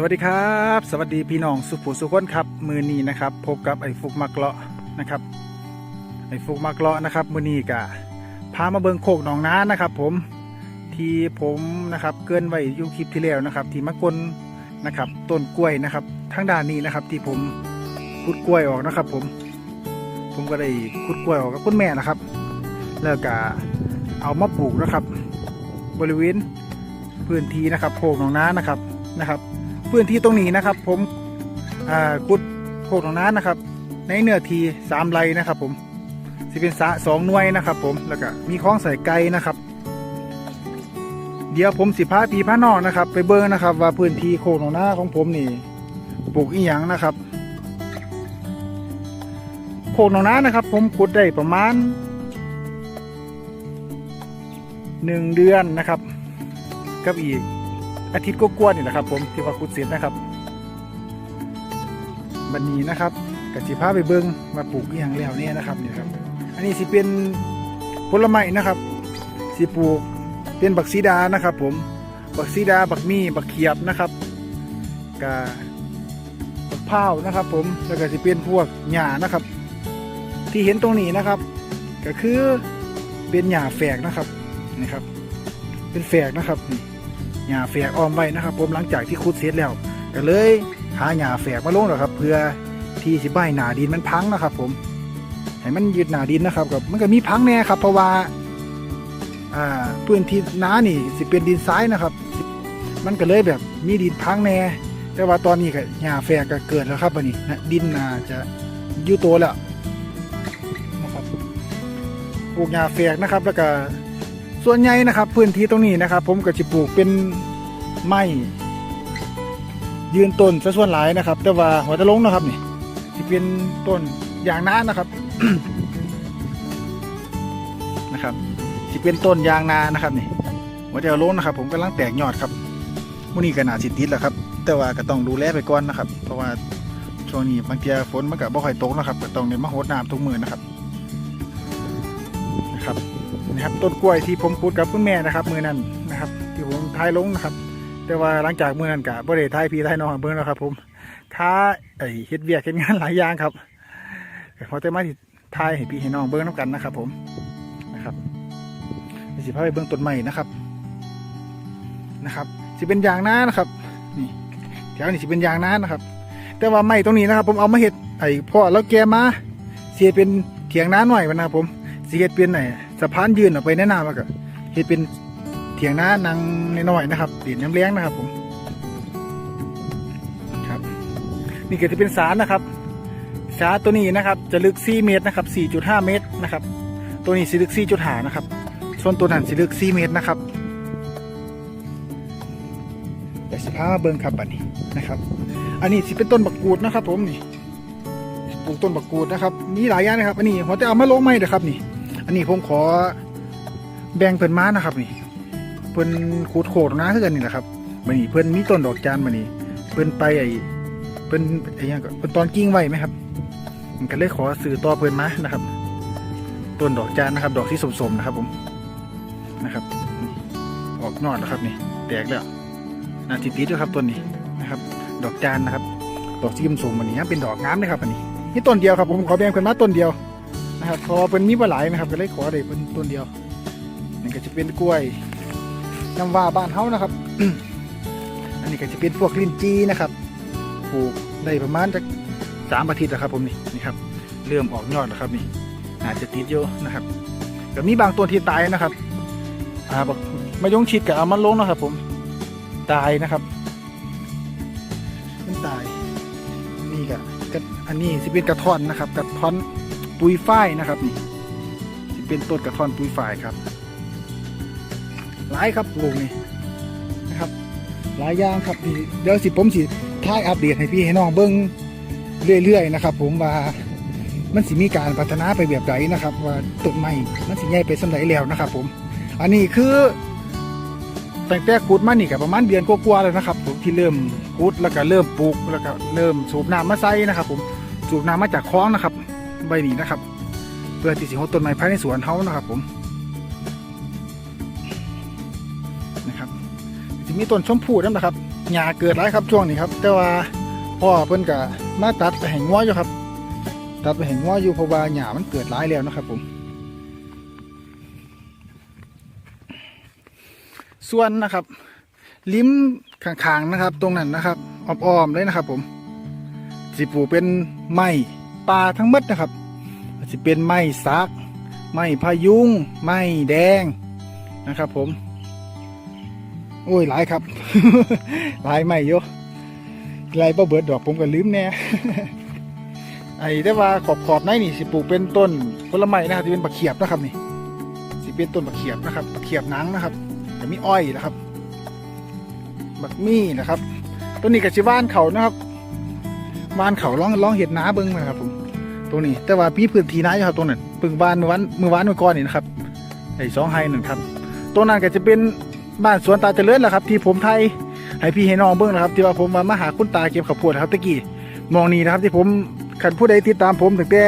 สวัสดีครับ สวัสดีพี่น้องสุภูสุขคนครับ มือนี้นะครับ พบกับไอ้ฟุกมักเลาะนะครับไอ้ฟุกมักเลาะนะครับ มือนี้กะพามาเบิงโคกหนองน้านะครับ ผมที่ผมนะครับเกินไว้ยูคลิปที่แล้วนะครับ ที่มากลนะครับต้นกล้วยนะครับทางด้านนี้นะครับ ที่ผมขุดกล้วยออกนะครับ ผม ผมก็ได้ขุดกล้วยออกกับคุณแม่นะครับ แล้วก็เอามาปลูกนะครับ บริเวณพื้นที่นะครับโคกหนองน้านะครับนะครับ พื้นที่ตรงนี้นะครับ ผมอ่าขุดโคกหนองน้านะครับ ในเนื้อที่สามไรนะครับ ผมสิเป็นสะสองหน่วยนะครับ ผมแล้วก็มีคลองใส่ไก่นะครับ เดี๋ยวผมสิพาปีพานอกนะครับ ไปเบิ่งนะครับ ว่าพื้นที่โคกหนองน้าของผมนี่ปลูกอีหยังนะครับโคกหนองน้านะครับ ผมขุดได้ประมาณหนึ่งเดือนนะครับ กับอีก อาทิตย์ก็กวนๆนี่แหละครับ ผมที่ว่าขุดเสร็จนะครับบันนี้นะครับกสิพาไปเบิ้งมาปลูกอย่างแล้วเนี่ยนะครับเนี่ยครับ อันนี้สิเป็นผลไม้นะครับสิปลูกเป็นบักซีดานะครับ ผมบักซีดาบักมี่บักเขียบนะครับกาบักพร้านะครับ ผมแล้วก็สิเป็นพวกหญ้านะครับ ที่เห็นตรงนี้นะครับ ก็คือเป็นหญ้าแฝกนะครับนี่ครับ เป็นแฝกนะครับนี่ หญ้าแฝกอ้อมไว้นะครับ ผมหลังจากที่ขุดเสร็จแล้วก็เลยหาหญ้าแฝกมาลงแล้วครับ เพื่อที่สิใบหนาดินมันพังนะครับ ผมให้มันยืดหนาดินนะครับกับมันก็มีพังแน่ครับเพราะว่าอ่าพื้นที่น้านี่สิเป็นดินทรายนะครับ มันก็เลยแบบมีดินพังแน่แต่ว่าตอนนี้ก็หญ้าแฝกก็เกิดแล้วครับอันนี้นะดินน่าจะอยู่โตแล้วนะครับปลูกหญ้าแฝกนะครับ แล้วก็ ส่วนใหญ่นะครับ พื้นที่ตรงนี้นะครับ ผมก็จะปลูกเป็นไม้ยืนต้นซะส่วนหลายนะครับ แต่ว่าหัวตะลงนะครับนี่ที่เป็นต้นยางนานะครับนะครับที่เป็นต้นยางนานะครับนี่หัวตะลงนะครับ ผมกำลังแตกยอดครับมื้อนี้ก็น่าสิติดแล้วครับ แต่ว่าก็ต้องดูแลไปก่อนนะครับ เพราะว่าช่วงนี้บางทีฝนมันก็บ่ค่อยตกนะครับก็ต้องเน้นมาโหดน้ำทุกมื้อนะครับนะครับ นะครับต้นกล้วยที่ผมพูดกับคุณแม่นะครับมือนั้นนะครับ ที่ผมทายลงนะครับ แต่ว่าหลังจากมือนั้นกะบ่ได้ทายพี่ทายน้องเบิ่งแล้วครับผมค้าไอ้เฮ็ดเวียกเฮ็ดงานหลายอย่างครับแต่พอจะมาที่ทายให้พี่ให้น้องเบิ่งน้ำกันนะครับ ผมนะครับสิพาไปเบิ่งต้นใหม่นะครับนะครับสิเป็นยางน้านะครับนี่แถวนี้สิเป็นยางน้านะครับ แต่ว่าไม้ตรงนี้นะครับ ผมเอามาเฮ็ดไอ้พ่อแล้วแกมาเสียเป็นเถียงน้าหน่อยนะครับผมสิเฮ็ดเป็นไหน สะพานยืนออกไปแนะนำแล้วก็เฮ็ดเป็นเถียงน้านังน้อยๆนะครับเตียนน้ำเลี้ยงนะครับผมครับ นี่ก็จะเป็นสารนะครับสาตัวนี้นะครับ จะลึก 4 เมตรนะครับ 4.5 เมตรนะครับ ตัวนี้สิลึก 4.5 นะครับ ส่วนตัวนั้นสิลึก 4 เมตรนะครับแต่สิพามาเบิ่งครับอันนี้นะครับ อันนี้สิเป็นต้นบักกูดนะครับ ผมนี่ปลูกต้นบักกูดนะครับมีหลายอย่างนะครับ อันนี้ผมจะเอามาลงไม้เด้อครับนี่ อันนี้ผมขอแบ่งเพิ่นมานะครับ นี่ เพิ่นขูดโขดนะคือกันนี่แหละครับบันนี้เพิ่นมีต้นดอกจานบันนี้เพิ่นไปไอ้เพิ่นไอ้ยังก็เพิ่นตอนกิ้งไว้ไหมครับมันก็เลยขอสื่อต่อเพิ่นมานะครับ ต้นดอกจานนะครับ ดอกที่สมๆนะครับ ผมนะครับออกนอดแล้วครับนี่แตกแล้วนาติติดด้วยครับต้นนี้นะครับ ดอกจานนะครับ ดอกสีสมๆอันนี้เป็นดอกงามเลยครับอันนี้นี่ต้นเดียวครับผมขอแบ่งเพิ่นมาต้นเดียว นะครับพอเป็นมีบ่หลนะครับก็เลยขอได้เป็นต้นเดียวนี่ก็จะเป็นกล้วยน้ำว่าบ้านเฮานะครับ อันนี้ก็จะเป็นพวกลิ้นจีนะครับปลูกได้ประมาณจะสามอาทิตย์แล้วครับ ผมนี่นี่ครับ เริ่มออกยอดแล้วครับนี่อาจจะติดเยอะนะครับก็มีบางต้นที่ตายนะครับอ่าบอกมายงชิดกับเอามันลงนะครับ ผมตายนะครับมันตายนี่ก็กระอันนี้สิเป็นกระท่อนนะครับ กระท่อน ปุยฝ้ายนะครับนี่สิเป็นต้นกระท่อนปุยฝ้ายครับหลายครับปลูกนี่นะครับหลายอย่างครับที่เดี๋ยวสิผมสิท้ายอัปเดตให้พี่ให้น้องเบิ้งเรื่อยๆนะครับ ผมว่ามันสิมีการพัฒนาไปแบบไหนนะครับ ว่าต้นไม้มันสิใหญ่ไปสำไหนแล้วนะครับ ผม อันนี้คือตั้งแต่ขุดมานี่ก็ประมาณเดือนกว่าๆแล้วนะครับ ผมที่เริ่มขุดแล้วก็เริ่มปลูกแล้วก็เริ่มสูบน้ำมาใส่นะครับ ผมสูบน้ำมาจากคลองนะครับ ใบนี้นะครับ เพื่อที่สิงต้นไม้ภายในสวนเขานะครับ ผมนะครับจะมีต้นชมพูนั่นนะครับหญ้าเกิดหลายครับช่วงนี้ครับ แต่ว่าพ่อเพิ่นก็มาตัดไปแห่งงัวอยู่ครับ ตัดไปแห่งงัวอยู่เพราะว่าหญ้ามันเกิดหลายแล้วนะครับ ผม ส่วนนะครับ ลิ้มข้างๆนะครับ ตรงนั้นนะครับอ้อมๆเลยนะครับ ผมสิปลูกเป็นไม้ ป่าทั้งหมดนะครับสิเป็นไม้ซัก ไม้พายุง ไม้แดงนะครับผม โอ้ยหลายครับ หลายไม้เยอะหลายบ่เบิดดอกผมก็ลืมแน่ไอ้แต่ว่าขอบขอบในนี่สิปลูกเป็นต้นผลไม้นะครับที่เป็นบักเขียบนะครับนี่สิเป็นต้นบักเขียบนะครับบักเขียบนังนะครับก็มีอ้อยนะครับบักมี่นะครับ ต้นนี้กับชิว่านเขานะครับว่านเขาล่องล่องเห็ดน้าเบิ้งนะครับผม ตรงนี้ แต่ว่าพี่พื้นที่น้าอยู่ครับตรงนั้นปึงบ้านเมื่อวันเมื่อวานเมื่อก่อนนี่นะครับไอ้สองไฮนึ่งครับตัวนั้นก็จะเป็นบ้านสวนตาเจริญแหละครับ ที่ผมไทยให้พี่ให้น้องเบิ้งนะครับ ที่ว่าผมมามาหาคุณตาเก็บข้าวโพดครับตะกี้มองนี่นะครับ ที่ผมขันผู้ใดติดตามผมตั้งแต่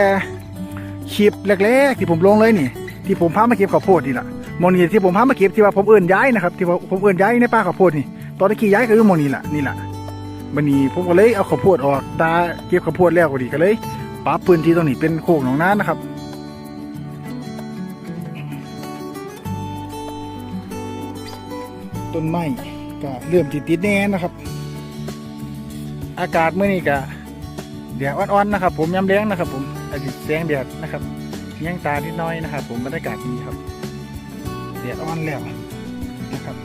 คลิปแรกๆที่ผมลงเลยนี่ ที่ผมพามาเก็บข้าวโพดนี่แหละมองนี่ที่ผมพามาเก็บที่ว่าผมเอื่นย้ายนะครับ ที่ว่าผมเอื่นย้ายในป่าข้าวโพดนี่ตอนตะกี้ย้ายก็คือมองนี่แหละนี่แหละบันนี้ผมก็เลยเอาข้าวโพดออกตาเก็บข้าวโพดแล้วก็ดีก็เลย ปรับพื้นที่ตรงนี้เป็นโคกหนองน้านะครับ ต้นไม้ก็เริ่มติดติดแน่นะครับ อากาศเมื่อนี้ก็แดดอ่อนๆนะครับ ผมย้ำแรงนะครับ ผมอาจจะแสงแดดนะครับยังตานิดน้อยนะครับ ผมบรรยากาศดีครับแดดอ่อนแล้วนะครับ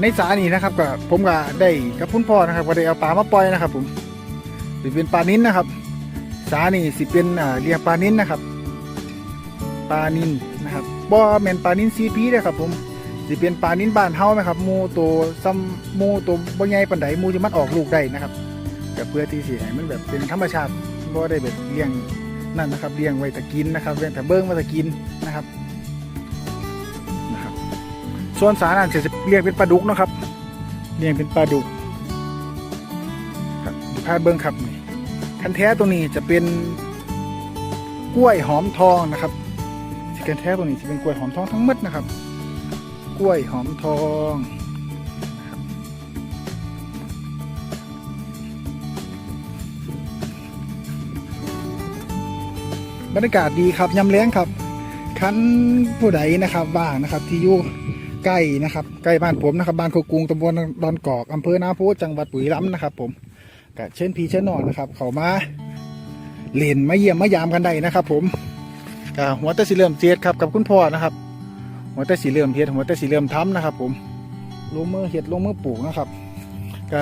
ในสานี่นะครับก็ผมก็ได้กับพุ่นพ่อนะครับ ก็ได้เอาปลามาปล่อยนะครับ ผมสิเป็นปลานิ้นนะครับ สานี่สิเป็นเรียกปลานิ้นนะครับปลานิ้นนะครับบ่แมนปลานิ้นซีพีนะครับผมสิเป็นปลานิ้นบ้านเฮาไหมครับมูตัวซ้ำมูตัวบ่ใหญ่ปานใดมูที่มันออกลูกได้นะครับก็เพื่อที่สิให้มันแบบเป็นธรรมชาติบ่ได้แบบเลี้ยงนั่นนะครับเลี้ยงไว้ตะกินนะครับเลี้ยงแต่เบิ้งไว้ตะกินนะครับ ส่วนสารนั่นจะเรียกเป็นปลาดุกนะครับเรียกเป็นปลาดุกครับดูพาดเบิ้งครับนี่คันแท้ตรงนี้จะเป็นกล้วยหอมทองนะครับสิคันแท้ตรงนี้จะเป็นกล้วยหอมทองทั้งหมดนะครับ กล้วยหอมทองบรรยากาศดีครับยำแล้งครับคันผู้ใดนะครับบ้างนะครับที่อยู่ ใกล้นะครับใกล้บ้านผมนะครับบ้านโคกรุงตำบลดอนกอกอำเภอนาโพจังหวัดปุรีรัมย์นะครับ ผมก็เชิญพี่เชิญน้องนะครับ เขามาเล่นมาเยี่ยมมายามกันได้นะครับ ผมก็หัวแต่สีเหลื่อมเจ็ดครับกับคุณพ่อนะครับ หัวแต่สีเหลื่อมเฮ็ดหัวแต่สีเหลื่อมทำนะครับ ผมลงมือเฮ็ดลงมือปลูกนะครับก็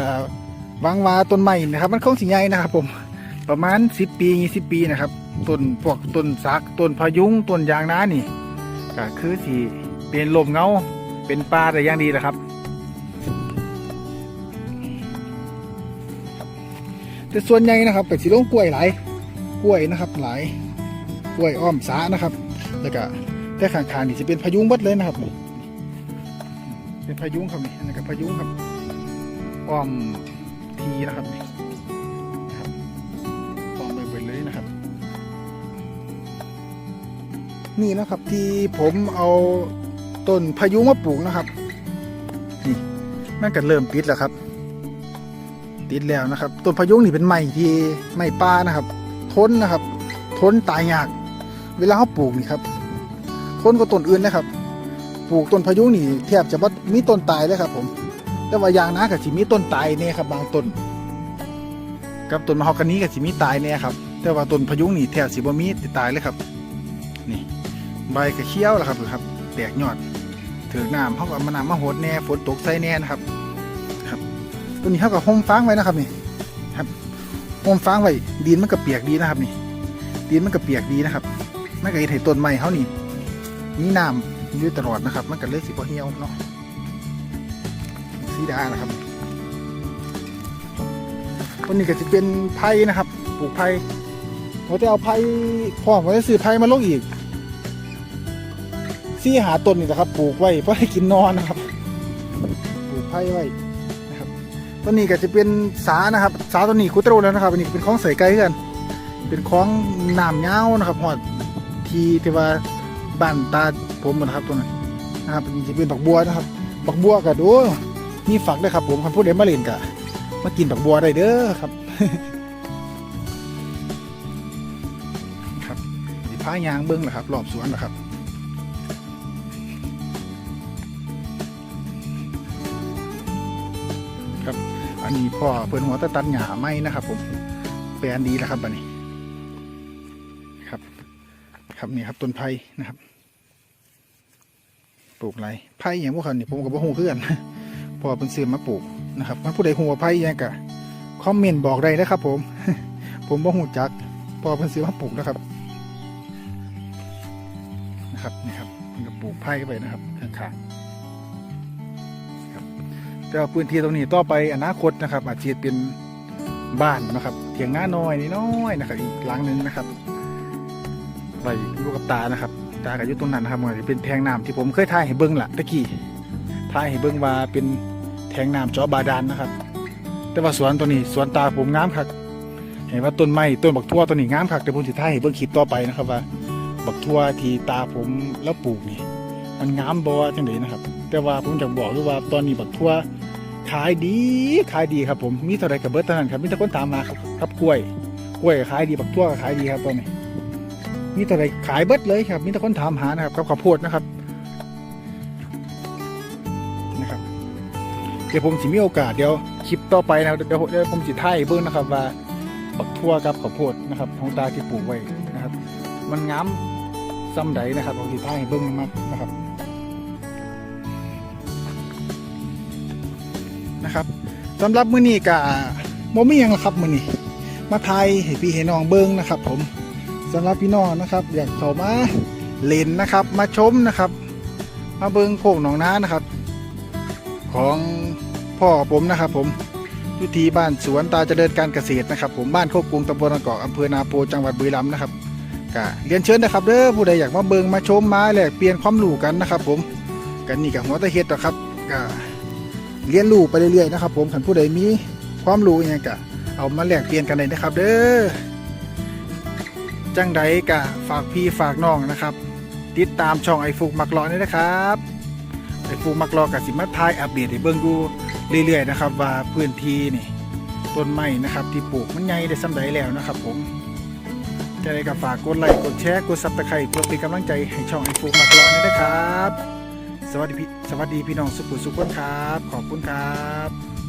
หวังวาต้นไม้นะครับ มันคงสิใหญ่นะครับ ผมประมาณ10ปี20ปีนะครับต้นพวกต้นสักต้นพะยุงต้นยางนานี่ก็คือสิเป็นลมเงา เป็นป่าแต่ย่างดีแหละครับแต่ส่วนใหญ่นะครับเป็นสีลงกล้วยหลายกล้วยนะครับ หลายกล้วยอ้อมสานะครับ แล้วก็แต่ข้างๆนี่จะเป็นพะยุงหมดเลยนะครับ เป็นพะยุงครับนี่นนี้ก็พะยุงครับอ้อมทีนะครับนี่ครับอ้อมไปเบิดเลยนะครับ นี่นะครับที่ผมเอา ต้นพายุมาปลูกนะครับนี่มันก็เริ่มติดแล้วครับ ติดแล้วนะครับต้นพายุนี่เป็นไม้ที่ไม้ป่านะครับ ทนนะครับทนตายยาก เวลาเขาปลูกนี่ครับทนกว่าต้นอื่นนะครับ ปลูกต้นพายุนี่แทบจะว่ามีต้นตายเลยครับ ผม แต่ว่ายางนากับสิมีต้นตายเนี่ยครับ บางต้นกับต้นมะฮอกกานีกับสิมีตายเนี่ยครับ แต่ว่าต้นพายุนี่แทบสิบ่มีตายเลยครับ นี่ใบกระเขี้ยวแล้วครับครับ แตกยอดถือน้ำเขาก็เอามาน้ำมาโหดแน่ฝนตกใส่แน่นะครับ ครับ ตัวนี้เขาก็ห่มฟางไว้นะครับนี่ครับห่มฟางไว้ดินมันก็เปียกดีนะครับนี่ ดินมันก็เปียกดีนะครับมันก็เห็นต้นไม้เขานี่มีน้ำอยู่ตลอดนะครับ มันก็เลยสิบเหี่ยวเนาะสีดานะครับตัวนี้ก็จะเป็นไผ่นะครับ ปลูกไผ่เราจะเอาไผ่พ่อผมจะซื้อไผ่มาลงอีก ซี่หาต้นนี่นะครับ ปลูกไว้เพื่อให้กินนอนนะครับ ปลูกไผ่ไว้นะครับต้นนี้ก็จะเป็นสานะครับ สาต้นนี้คุตโรแล้วนะครับอันนี้เป็นของใส่ไก่กัน เป็นของน้ำเงานะครับหอดทีที่ว่าบ้านตาผมนะครับตัวนั้นนะครับนี่จะเป็นดอกบัวนะครับดอกบัวกับดูมีฝักด้วยครับผมคันพูดเดมาเล่นกะมากินดอกบัวได้เด้อครับครับสิพายางเบิ้งเหรอครับรอบสวนเหรอครับ อันนี้พ่อเพิ่นหัวตะตันหญ้าไม้นะครับ ผมแปลนดีแล้วครับอันนี้ครับ ครับนี่ครับต้นไผ่นะครับ ปลูกไรไผ่อย่างพวกเขานี่ผมกับพ่อหูคือนพ่อเป็นซื้อมาปลูกนะครับถ้าผู้ใดหัวไผ่ยังกะคอมเมนต์บอกได้นะครับ ผม ผมบ่หูจักพ่อเป็นซื้อมาปลูกนะครับนะครับนี่ครับมันก็ปลูกไผ่ไปนะครับข้างๆ แต่ว่าพื้นที่ตรงนี้ต่อไปอนาคตนะครับอาจจะเป็นบ้านนะครับเถียงหน้าน้อยนิดน้อยนะครับ อีกหลังหนึ่งนะครับไปลูกกับตานะครับ ตากับยุตรงนั้นนะครับมันจะเป็นแทงน้ำที่ผมเคยถ่ายให้เบิ้งละตะกี้ถ่ายให้เบิ้งว่าเป็นแทงน้ำจาะบาดาลนะครับ แต่ว่าสวนตัวนี้สวนตาผมงามคักเห็นว่าต้นไม้ต้นบักทั่วตัวนี้งามคักแต่ผมจะถ่ายให้เบิ้งคลิปต่อไปนะครับว่า บักทั่วที่ตาผมแล้วปลูกนี่มันงามบ่จังไดนะครับ แต่ว่าผมจะบอกด้วยว่าตอนนี้บักทั่ว ขายดีขายดีครับผมมีเท่าไรกับเบิร์ตเท่านั้นครับมีแต่คนตามมาครับครับกล้วยกล้วยขายดีบักทั่วขายดีครับตอนนี้มีแต่อะไรขายเบิดเลยครับมีแต่คนถามหานะครับกับข้าวโพดนะครับนะครับ เดี๋ยวผมสิมีโอกาสเดี๋ยวคลิปต่อไปนะครับเดี๋ยวเดี๋ยวผมสิถ่ายเบิ้งนะครับว่าปักทั่วกับข้าวโพดนะครับของตาที่ปลูกไว้นะครับ มันงามซ้ำใดนะครับผมสิถ่ายให้เบิ้งมากนะครับ นะครับสำหรับมื้อนี้ก็บ่มีหยังหรอกครับมื้อนี้มาถ่ายให้พี่ให้น้องเบิ้งนะครับ ผมสำหรับพี่น้องนะครับ อยากเข้ามาเล่นนะครับ มาชมนะครับ มาเบิงโคกหนองน้านะครับ ของพ่อผมนะครับ ผมอยู่ที่บ้านสวนตาเจริญการเกษตรนะครับ ผมบ้านโคกกรุงตำบลนนเกาะอำเภอนาโปจังหวัดบุรีรัมย์นะครับก็เรียนเชิญนะครับเด้อผู้ใดอยากมาเบิงมาชมมาแลกเปลี่ยนความรู้กันนะครับ ผมกันนี่กับหัวตะเฮ็ดนะครับก็ เรียนรู้ไปเรื่อยๆนะครับ ผมขันผู้ใดมีความรู้อย่างก็เอามาแลกเปลี่ยนกันเลยนะครับ เด้อจังใดกะฝากพี่ฝากน้องนะครับ ติดตามช่องไอฟูกมักรอนี่นะครับไอฟูกมักรอกับสิมาทายอัปเดตให้เบิ่งดูเรื่อยๆนะครับ ว่าพื้นที่นี่ต้นไม้นะครับ ที่ปลูกมันใหญ่ได้สำใดแล้วนะครับ ผมจะได้กับฝากกดไลค์กดแชร์กดซับสไครต์เพื่อเป็นกำลังใจให้ช่องไอฟูกมักรอนี่นะครับ สวัสดีพี่สวัสดีพี่น้องสุขุสุขคนครับ ขอบคุณครับ